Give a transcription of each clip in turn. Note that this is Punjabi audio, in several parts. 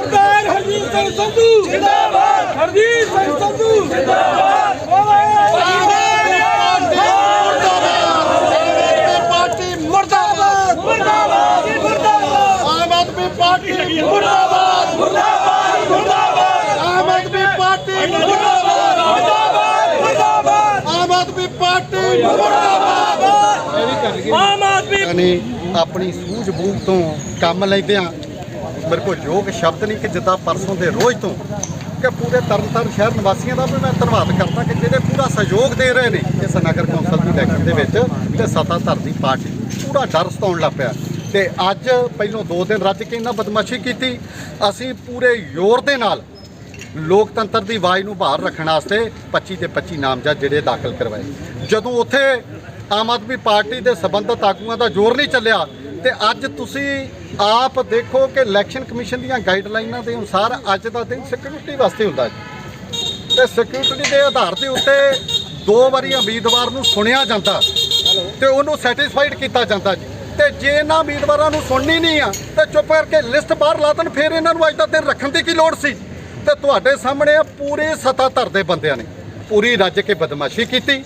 ਸਰਦਾਰ ਹਰਜੀਤ ਸਿੰਘ ਸੰਧੂ। ਜਿੰਦਾਬਾਦ। ਹਰਜੀਤ ਸਿੰਘ ਸੰਧੂ। ਜਿੰਦਾਬਾਦ। ਪਾਰਟੀ ਮੁਰਦਾਬਾਦ। ਮੁਰਦਾਬਾਦ। ਮੁਰਦਾਬਾਦ। ਆਮ ਆਦਮੀ ਪਾਰਟੀ। ਮੁਰਦਾਬਾਦ। ਮੁਰਦਾਬਾਦ। ਮੁਰਦਾਬਾਦ। ਆਮ ਆਦਮੀ ਪਾਰਟੀ। ਮੁਰਦਾਬਾਦ। ਮੁਰਦਾਬਾਦ। ਆਮ ਆਦਮੀ ਪਾਰਟੀ। ਮੁਰਦਾਬਾਦ। ਆਮ ਆਦਮੀ ਯਾਨੀ ਆਪਣੀ ਸੂਝ-ਬੂਝ ਤੋਂ ਕੰਮ ਲੈਂਦੇ ਆ। ਮੇਰੇ ਕੋਲ ਯੋਗ ਸ਼ਬਦ ਨਹੀਂ ਕਿ ਜਿੱਦਾਂ ਪਰਸੋਂ ਦੇ ਰੋਜ਼ ਤੋਂ ਕਿ ਪੂਰੇ ਤਰਨਤਾਰਨ ਸ਼ਹਿਰ ਨਿਵਾਸੀਆਂ ਦਾ ਵੀ ਮੈਂ ਧੰਨਵਾਦ ਕਰਦਾ ਕਿ ਜਿਹੜੇ ਪੂਰਾ ਸਹਿਯੋਗ ਦੇ ਰਹੇ ਨੇ ਇਸ ਨਗਰ ਕੌਂਸਲ ਦੀ ਇਲੈਕਸ਼ਨ ਦੇ ਵਿੱਚ ਤੇ ਸੱਤਾਧਰ ਦੀ ਪਾਰਟੀ ਪੂਰਾ ਡਰ ਸਤਾਉਣ ਲੱਗ ਪਿਆ। ਤੇ ਅੱਜ ਪਹਿਲੋਂ ਦੋ ਦਿਨ ਰੱਜ ਕੇ ਇਹਨਾਂ ਬਦਮਾਸ਼ੀ ਕੀਤੀ, ਅਸੀਂ ਪੂਰੇ ਜ਼ੋਰ ਦੇ ਨਾਲ ਲੋਕਤੰਤਰ ਦੀ ਆਵਾਜ਼ ਨੂੰ ਬਾਹਰ ਰੱਖਣ ਵਾਸਤੇ 25 ਤੇ 25 ਨਾਮਜ਼ਦ ਜਿਹੜੇ ਦਾਖਲ ਕਰਵਾਏ। ਜਦੋਂ ਉੱਥੇ ਆਮ ਆਦਮੀ ਪਾਰਟੀ ਦੇ ਸਬੰਧਤ ਆਗੂਆਂ ਦਾ ਜ਼ੋਰ ਨਹੀਂ ਚੱਲਿਆ ਤੇ ਅੱਜ ਤੁਸੀਂ ਆਪ ਦੇਖੋ ਕਿ ਇਲੈਕਸ਼ਨ ਕਮਿਸ਼ਨ ਦੀਆਂ ਗਾਈਡਲਾਈਨਾਂ ਦੇ ਅਨੁਸਾਰ ਅੱਜ ਦਾ ਦਿਨ ਸਿਕਿਉਰਿਟੀ ਵਾਸਤੇ ਹੁੰਦਾ ਜੀ। ਤੇ ਸਿਕਿਉਰਿਟੀ ਦੇ ਆਧਾਰ ਦੇ ਉੱਤੇ ਦੋ ਵਾਰੀ ਉਮੀਦਵਾਰ ਨੂੰ ਸੁਣਿਆ ਜਾਂਦਾ ਤੇ ਉਹਨੂੰ ਸੈਟੀਸਫਾਈਡ ਕੀਤਾ ਜਾਂਦਾ ਜੀ। ਤੇ ਜੇ ਇਹਨਾਂ ਉਮੀਦਵਾਰਾਂ ਨੂੰ ਸੁਣਨੀ ਨਹੀਂ ਆ, ਤੇ ਚੁੱਪ ਕਰਕੇ ਲਿਸਟ ਬਾਹਰ ਲਾ ਦੇਣ, ਫਿਰ ਇਹਨਾਂ ਨੂੰ ਅੱਜ ਦਾ ਦਿਨ ਰੱਖਣ ਦੀ ਕੀ ਲੋੜ ਸੀ? ਤੇ ਤੁਹਾਡੇ ਸਾਹਮਣੇ ਪੂਰੇ ਸੱਤਾਧਰ ਦੇ ਬੰਦਿਆਂ ਨੇ। ਪੂਰੀ ਰੱਜ ਕੇ ਬਦਮਾਸ਼ੀ ਕੀਤੀ।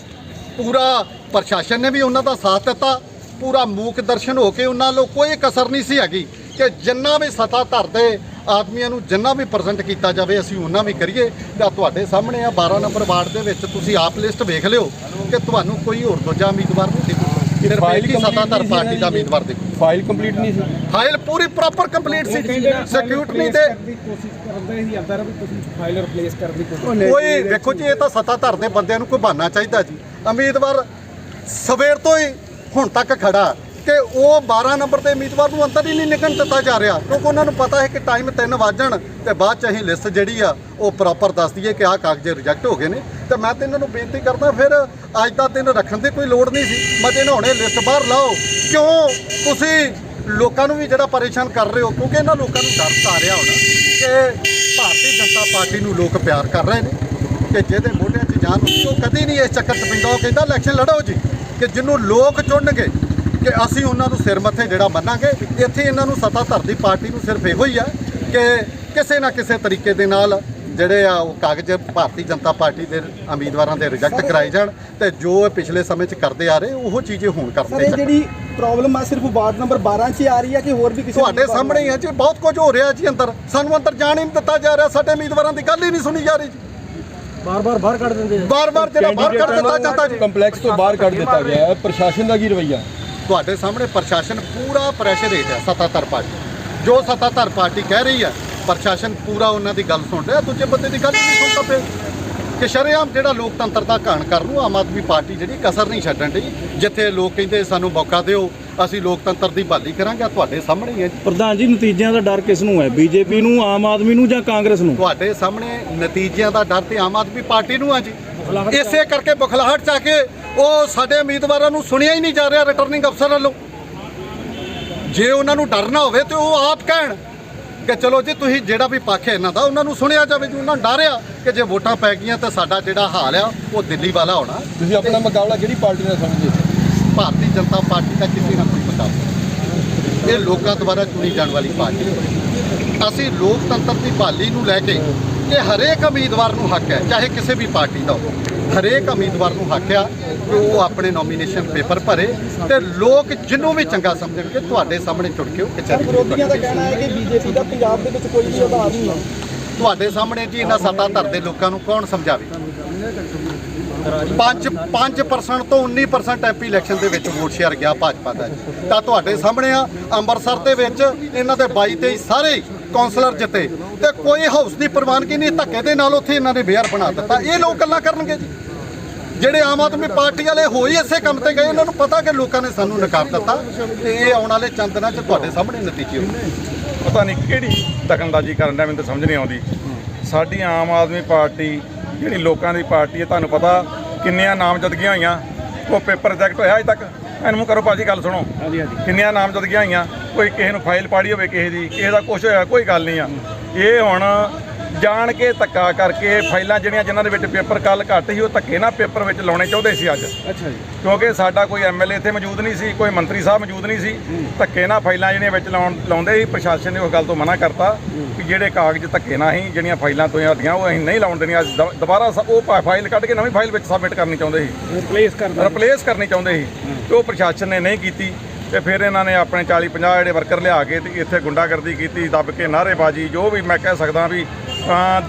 ਪੂਰਾ ਪ੍ਰਸ਼ਾਸਨ ਨੇ ਵੀ ਉਹਨਾਂ ਦਾ ਸਾਥ ਦਿੱਤਾ। ਪੂਰਾ ਮੂਕ ਦਰਸ਼ਨ ਹੋ ਕੇ ਉਹਨਾਂ ਨੂੰ ਕੋਈ ਕਸਰ ਨਹੀਂ ਸੀ ਹੈਗੀ ਕਿ ਜਿੰਨਾ ਵੀ ਸੱਤਾਧਰ ਦੇ ਆਦਮੀਆਂ ਨੂੰ ਜਿੰਨਾ ਵੀ ਪ੍ਰੈਜ਼ੈਂਟ ਕੀਤਾ ਜਾਵੇ ਅਸੀਂ ਉਹਨਾਂ ਵੀ ਕਰੀਏ। ਤਾਂ ਤੁਹਾਡੇ ਸਾਹਮਣੇ ਆ 12 ਨੰਬਰ ਵਾਰਡ ਦੇ ਵਿੱਚ ਤੁਸੀਂ ਆਪ ਲਿਸਟ ਵੇਖ ਲਿਓ ਕਿ ਤੁਹਾਨੂੰ ਕੋਈ ਹੋਰ ਦੂਜਾ ਉਮੀਦਵਾਰ ਨਹੀਂ ਦਿਖੂ। ਸਿਰਫ ਫਾਈਲ ਇੱਕ ਹੀ ਸੱਤਾਧਰ ਪਾਰਟੀ ਦਾ ਉਮੀਦਵਾਰ ਦਿਖੂ। ਫਾਈਲ ਕੰਪਲੀਟ ਨਹੀਂ ਸੀ। ਫਾਈਲ ਪੂਰੀ ਪ੍ਰੋਪਰ ਕੰਪਲੀਟ ਸੀ। ਸਿਕਿਉਰਿਟੀ ਤੇ ਕੋਸ਼ਿਸ਼ ਕਰਦੇ ਹੀ ਅੰਦਰ ਵੀ ਤੁਸੀਂ ਫਾਈਲ ਰਿਪਲੇਸ ਕਰਨ ਦੀ ਕੋਈ ਵੇਖੋ ਜੀ ਇਹ ਤਾਂ ਸੱਤਾਧਰ ਦੇ ਬੰਦਿਆਂ ਨੂੰ ਕੋਈ ਬਹਾਨਾ ਚਾਹੀਦਾ ਜੀ। ਉਮੀਦਵਾਰ ਸਵੇਰ ਤੋਂ ਹੀ ਹੁਣ ਤੱਕ ਖੜਾ ਕਿ ਉਹ 12 ਨੰਬਰ ਦੇ ਉਮੀਦਵਾਰ ਨੂੰ ਅੰਦਰ ਹੀ ਨਹੀਂ ਨਿਕਲਣ ਦਿੱਤਾ ਜਾ ਰਿਹਾ। ਕਿਉਂਕਿ ਉਹਨਾਂ ਨੂੰ ਪਤਾ ਹੈ ਕਿ ਟਾਈਮ 3 ਵਜਣ ਤੇ ਬਾਅਦ ਚ ਅਸੀਂ ਲਿਸਟ ਜਿਹੜੀ ਆ, ਉਹ ਪ੍ਰੋਪਰ ਦੱਸ ਦਈਏ ਕਿ ਆਹ ਕਾਗਜ਼ ਰਿਜੈਕਟ ਹੋ ਗਏ ਨੇ। ਤੇ ਮੈਂ ਤੇ ਇਹਨਾਂ ਨੂੰ ਬੇਨਤੀ ਕਰਦਾ, ਫਿਰ ਅੱਜ ਦਾ ਦਿਨ ਰੱਖਣ ਦੀ ਕੋਈ ਲੋੜ ਨਹੀਂ ਸੀ। ਮੈਂ ਤੇ ਇਹਨਾਂ ਹੁਣੇ ਲਿਸਟ ਬਾਹਰ ਲਾਓ। ਕਿਉਂ? ਤੁਸੀਂ ਲੋਕਾਂ ਨੂੰ ਵੀ ਜਿਹੜਾ ਪਰੇਸ਼ਾਨ ਕਰ ਰਹੇ ਹੋ, ਕਿਉਂਕਿ ਇਹਨਾਂ ਲੋਕਾਂ ਨੂੰ ਡਰ ਆ ਰਿਹਾ ਹੋਣਾ ਕਿ ਭਾਰਤੀ ਜਨਤਾ ਪਾਰਟੀ ਨੂੰ ਲੋਕ ਪਿਆਰ ਕਰ ਰਹੇ ਨੇ, ਕਿ ਜਿਹਦੇ ਮੋਢੇ ਹੁੰਦੀ ਉਹ ਕਦੀ ਨਹੀਂ ਇਸ ਚੱਕਰ 'ਚ ਪੈਂਦਾ ਉਹ ਕਹਿੰਦਾ ਇਲੈਕਸ਼ਨ ਲੜੋ ਜੀ। ਕਿ ਜਿਹਨੂੰ ਲੋਕ ਚੁਣਨਗੇ ਕਿ ਅਸੀਂ ਉਹਨਾਂ ਨੂੰ ਸਿਰ ਮੱਥੇ ਜਿਹੜਾ ਮੰਨਾਂਗੇ ਇੱਥੇ ਇਹਨਾਂ ਨੂੰ ਸੱਤਾਧਰ ਦੀ ਪਾਰਟੀ ਨੂੰ ਸਿਰਫ ਇਹੋ ਹੀ ਆ ਕਿ ਕਿਸੇ ਨਾ ਕਿਸੇ ਤਰੀਕੇ ਦੇ ਨਾਲ ਜਿਹੜੇ ਆ ਉਹ ਕਾਗਜ਼ ਭਾਰਤੀ ਜਨਤਾ ਪਾਰਟੀ ਦੇ ਉਮੀਦਵਾਰਾਂ ਦੇ ਰਿਜੈਕਟ ਕਰਾਏ ਜਾਣ ਤੇ ਜੋ ਪਿਛਲੇ ਸਮੇਂ 'ਚ ਕਰਦੇ ਆ ਰਹੇ ਉਹ ਚੀਜ਼ ਹੁਣ ਸਰ ਕਰਦੇ ਚੱਕਰ ਜਿਹੜੀ ਪ੍ਰੋਬਲਮ ਆ ਸਿਰਫ ਵਾਰਡ ਨੰਬਰ 12 'ਚ ਆ ਰਹੀ ਹੈ ਕਿ ਹੋਰ ਵੀ ਕਿਸੇ ਤੁਹਾਡੇ ਸਾਹਮਣੇ ਹੀ ਹੈ ਜੀ ਬਹੁਤ ਕੁਝ ਹੋ ਰਿਹਾ ਜੀ ਅੰਦਰ। ਸਾਨੂੰ ਅੰਦਰ ਜਾਣ ਹੀ ਨਹੀਂ ਦਿੱਤਾ ਜਾ ਰਿਹਾ ਸਾਡੇ ਉਮੀਦਵਾਰਾਂ ਦੀ ਗੱਲ ਹੀ ਨਹੀਂ ਸੁਣੀ ਜਾ ਰਹੀ ਜੀ। ਬਾਰ-ਬਾਰ ਬਾਹਰ ਕੱਢ ਦਿੰਦੇ ਬਾਰ-ਬਾਰ ਜਿਹੜਾ ਬਾਹਰ ਕੱਢ ਦਿੱਤਾ ਜਾਂਦਾ ਜੀ। ਕੰਪਲੈਕਸ ਤੋਂ ਬਾਹਰ ਕੱਢ ਦਿੱਤਾ ਗਿਆ ਹੈ। ਪ੍ਰਸ਼ਾਸਨ ਦਾ ਕੀ ਰਵਈਆ? ਤੁਹਾਡੇ ਸਾਹਮਣੇ ਪ੍ਰਸ਼ਾਸਨ ਪੂਰਾ ਪ੍ਰੈਸ਼ਰ ਹੇਠ ਹੈ ਸੱਤਾਧਰ ਪਾਰਟੀ। ਜੋ ਸੱਤਾਧਰ ਪਾਰਟੀ ਕਹਿ ਰਹੀ ਹੈ ਪ੍ਰਸ਼ਾਸਨ ਪੂਰਾ ਉਹਨਾਂ ਦੀ ਗੱਲ ਸੁਣ ਰਿਹਾ ਦੂਜੇ ਬੰਦੇ ਦੀ ਗੱਲ ਨਹੀਂ ਸੁਣਦਾ ਪਿਆ ਕਿ ਸ਼ਰੇਆਮ ਜਿਹੜਾ ਲੋਕਤੰਤਰ ਦਾ ਘਾਣ ਕਰਨ ਨੂੰ ਆਮ ਆਦਮੀ ਪਾਰਟੀ ਜਿਹੜੀ ਕਸਰ ਨਹੀਂ ਛੱਡਣ ਦੀ ਜਿੱਥੇ ਲੋਕ ਕਹਿੰਦੇ ਸਾਨੂੰ ਮੌਕਾ ਦਿਓ ਅਸੀਂ ਲੋਕਤੰਤਰ ਦੀ ਬਹਾਲੀ ਕਰਾਂਗੇ ਆਹ ਤੁਹਾਡੇ ਸਾਹਮਣੇ ਹੀ ਹੈ ਜੀ। ਪ੍ਰਧਾਨ ਜੀ ਨਤੀਜਿਆਂ ਦਾ ਡਰ ਕਿਸ ਨੂੰ ਹੈ? ਬੀਜੇਪੀ ਨੂੰ ਆਮ ਆਦਮੀ ਨੂੰ ਜਾਂ ਕਾਂਗਰਸ ਨੂੰ? ਤੁਹਾਡੇ ਸਾਹਮਣੇ ਨਤੀਜਿਆਂ ਦਾ ਡਰ ਤੇ ਆਮ ਆਦਮੀ ਪਾਰਟੀ ਨੂੰ ਆ ਜੀ। ਇਸੇ ਕਰਕੇ ਬੁਖਲਾਹਟ ਚ ਆ ਕੇ ਉਹ ਸਾਡੇ ਉਮੀਦਵਾਰਾਂ ਨੂੰ ਸੁਣਿਆ ਹੀ ਨਹੀਂ ਜਾ ਰਿਹਾ ਰਿਟਰਨਿੰਗ ਅਫਸਰ ਵੱਲੋਂ। ਜੇ ਉਹਨਾਂ ਨੂੰ ਡਰ ਨਾ ਹੋਵੇ ਤੇ ਉਹ ਆਪ ਕਹਿਣ ਕਿ ਚਲੋ ਜੀ ਤੁਸੀਂ ਜਿਹੜਾ ਵੀ ਪੱਖ ਹੈ ਇਹਨਾਂ ਦਾ ਉਹਨਾਂ ਨੂੰ ਸੁਣਿਆ ਜਾਵੇ ਜੀ। ਉਹਨਾਂ ਨੂੰ ਡਰਿਆ ਕਿ ਜੇ ਵੋਟਾਂ ਪੈ ਗਈਆਂ ਤਾਂ ਸਾਡਾ ਜਿਹੜਾ ਹਾਲ ਆ ਉਹ ਦਿੱਲੀ ਵਾਲਾ ਹੋਣਾ। ਤੁਸੀਂ ਆਪਣਾ ਮੁਕਾਬਲਾ ਕਿਹੜੀ ਪਾਰਟੀ ਨਾਲ ਸਮਝਦੇ ਭਾਰਤੀ ਜਨਤਾ ਪਾਰਟੀ ਦਾ ਕਿਸੇ ਨਾਲ ਕੋਈ ਮੁਕਾਬਲਾ ਇਹ ਲੋਕਾਂ ਦੁਆਰਾ ਚੁਣੀ ਜਾਣ ਵਾਲੀ ਪਾਰਟੀ ਅਸੀਂ ਲੋਕਤੰਤਰ ਦੀ ਬਹਾਲੀ ਨੂੰ ਲੈ ਕੇ ਕਿ ਹਰੇਕ ਉਮੀਦਵਾਰ ਨੂੰ ਹੱਕ ਹੈ ਚਾਹੇ ਕਿਸੇ ਵੀ ਪਾਰਟੀ ਦਾ ਹੋਵੇ। ਹਰੇਕ ਉਮੀਦਵਾਰ ਨੂੰ ਹੱਕ ਆ ਕਿ ਉਹ ਆਪਣੇ ਨੋਮੀਨੇਸ਼ਨ ਪੇਪਰ ਭਰੇ ਤੇ ਲੋਕ ਜਿਹਨੂੰ ਵੀ ਚੰਗਾ ਸਮਝਣਗੇ ਤੁਹਾਡੇ ਸਾਹਮਣੇ ਚੁੜ ਕੇ ਉਹ ਕਚਹਿਰੀ ਵਿਰੋਧੀਆਂ ਦਾ ਕਹਿਣਾ ਹੈ ਕਿ ਬੀਜੇਪੀ ਦਾ ਪੰਜਾਬ ਦੇ ਵਿੱਚ ਕੋਈ ਵੀ ਆਧਾਰ ਨਹੀਂ ਤੁਹਾਡੇ ਸਾਹਮਣੇ ਜੀ ਇਹਨਾਂ ਸੱਤਾਧਰ ਦੇ ਲੋਕਾਂ ਨੂੰ ਕੌਣ ਸਮਝਾਵੇ? 5 5% ਤੋਂ 19% ਐਮਪੀ ਇਲੈਕਸ਼ਨ ਦੇ ਵਿੱਚ ਵੋਟ ਸ਼ੇਅਰ ਗਿਆ ਭਾਜਪਾ ਦਾ ਜੀ। ਤਾਂ ਤੁਹਾਡੇ ਸਾਹਮਣੇ ਆ ਅੰਮ੍ਰਿਤਸਰ ਦੇ ਵਿੱਚ ਇਹਨਾਂ ਦੇ 22 23 ਸਾਰੇ ਕੌਂਸਲਰ ਜਿੱਤੇ। ਤੇ ਕੋਈ ਹਾਊਸ ਦੀ ਪ੍ਰਵਾਨਗੀ ਨਹੀਂ ਧੱਕੇ ਦੇ ਨਾਲ ਉੱਥੇ ਇਹਨਾਂ ਨੇ ਮੇਅਰ ਬਣਾ ਦਿੱਤਾ। ਇਹ ਲੋਕ ਗੱਲਾਂ ਕਰਨਗੇ ਜੀ। ਜਿਹੜੇ ਆਮ ਆਦਮੀ ਪਾਰਟੀ ਵਾਲੇ ਹੋਈ ਇਸੇ ਕੰਮ ਤੇ ਗਏ ਇਹਨਾਂ ਨੂੰ ਪਤਾ ਕਿ ਲੋਕਾਂ ਨੇ ਸਾਨੂੰ ਨਕਾਰ ਦਿੱਤਾ। ਤੇ ਇਹ ਆਉਣ ਵਾਲੇ ਚੰਦ ਦਿਨਾਂ 'ਚ ਤੁਹਾਡੇ ਸਾਹਮਣੇ ਨਤੀਜੇ ਹੋਣਗੇ। ਪਤਾ ਨਹੀਂ ਕਿਹੜੀ ਦਖਲਅੰਦਾਜ਼ੀ ਕਰਨ ਦਾ ਮੈਨੂੰ ਤਾਂ ਸਮਝ ਨਹੀਂ ਆਉਂਦੀ। ਸਾਡੀ ਆਮ ਆਦਮੀ ਪਾਰਟੀ ਜਿਹੜੀ ਲੋਕਾਂ ਦੀ ਪਾਰਟੀ ਹੈ ਤੁਹਾਨੂੰ ਪਤਾ ਕਿੰਨੀਆਂ ਨਾਮਜ਼ਦਗੀਆਂ ਹੋਈਆਂ। ਉਹ ਪੇਪਰ ਰਿਜੈਕਟ ਹੋਇਆ ਅਜੇ ਤੱਕ। ਇਹਨੂੰ ਕਰੋ ਭਾਜੀ ਗੱਲ ਸੁਣੋ। ਹਾਂਜੀ ਹਾਂਜੀ। ਕਿੰਨੀਆਂ ਨਾਮਜ਼ਦਗੀਆਂ ਹੋਈਆਂ। ਕੋਈ ਕਿਸੇ ਨੂੰ ਫਾਈਲ ਪਾੜੀ ਹੋਵੇ ਕਿਸੇ ਦੀ ਕਿਸੇ ਦਾ ਕੁਛ ਹੋਇਆ ਕੋਈ ਗੱਲ ਨਹੀਂ ਆ। ਇਹ ਹੁਣ ਜਾਣ ਕੇ ਧੱਕਾ ਕਰਕੇ ਫਾਈਲਾਂ ਜਿਹੜੀਆਂ ਜਿਨ੍ਹਾਂ ਦੇ ਵਿੱਚ ਪੇਪਰ ਕੱਲ ਘੱਟ ਸੀ ਉਹ ਧੱਕੇ ਨਾਲ ਪੇਪਰ ਵਿੱਚ ਲਾਉਣੇ ਚਾਹੁੰਦੇ ਸੀ ਅੱਜ। ਅੱਛਾ ਜੀ। ਕਿਉਂਕਿ ਸਾਡਾ ਕੋਈ ਐਮਐਲਏ ਇੱਥੇ ਮੌਜੂਦ ਨਹੀਂ ਸੀ ਕੋਈ ਮੰਤਰੀ ਸਾਹਿਬ ਮੌਜੂਦ ਨਹੀਂ ਸੀ। ਧੱਕੇ ਨਾਲ ਫਾਈਲਾਂ ਜਿਹੜੀਆਂ ਵਿੱਚ ਲਾਉਣ ਲਾਉਂਦੇ ਸੀ ਪ੍ਰਸ਼ਾਸਨ ਨੇ ਉਸ ਗੱਲ ਤੋਂ ਮਨਾ ਕਰਤਾ ਕਿ ਜਿਹੜੇ ਕਾਗਜ਼ ਧੱਕੇ ਨਾਲ ਹੀ ਜਿਹੜੀਆਂ ਫਾਈਲਾਂ ਤੋਂ ਹਟੀਆਂ ਉਹ ਅਸੀਂ ਨਹੀਂ ਲਾਉਣ ਦੇਣੀਆਂ। ਅੱਜ ਦ- ਦੁਬਾਰਾ ਸ- ਉਹ ਫਾ- ਫਾਈਲ ਕੱਢ ਕੇ ਨਵੀਂ ਫਾਈਲ ਵਿੱਚ ਸਬਮਿਟ ਕਰਨੀ ਚਾਹੁੰਦੇ ਸੀ। ਰਿਪਲੇਸ ਕਰਨਾ ਰਿਪਲੇਸ ਕਰਨੀ ਚਾਹੁੰਦੇ ਸੀ। ਤੇ ਉਹ ਪ੍ਰਸ਼ਾਸਨ ਨੇ ਨਹੀਂ ਕੀਤੀ ਤੇ ਫਿਰ ਇਹਨਾਂ ਨੇ ਆਪਣੇ 40 50 ਜਿਹੜੇ ਵਰਕਰ ਲਿਆ ਕੇ ਤੇ ਇੱਥੇ ਗੁੰਡਾਗਰਦੀ ਕੀਤੀ ਦੱਬ ਕੇ ਨਾਅਰੇਬਾਜ਼ੀ ਜੋ ਵੀ ਮੈਂ ਕਹਿ ਸਕਦਾ ਵੀ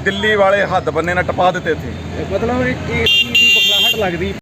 ਦਿੱਲੀ ਵਾਲੇ ਹੱਦ ਬੰਨੇ ਨਾਲ ਟਪਾ ਦਿੱਤੇ ਇੱਥੇ। ਮਤਲਬ ਇਹ ਇਸ ਦੀ ਬਖਲਾਹਟ ਲੱਗਦੀ?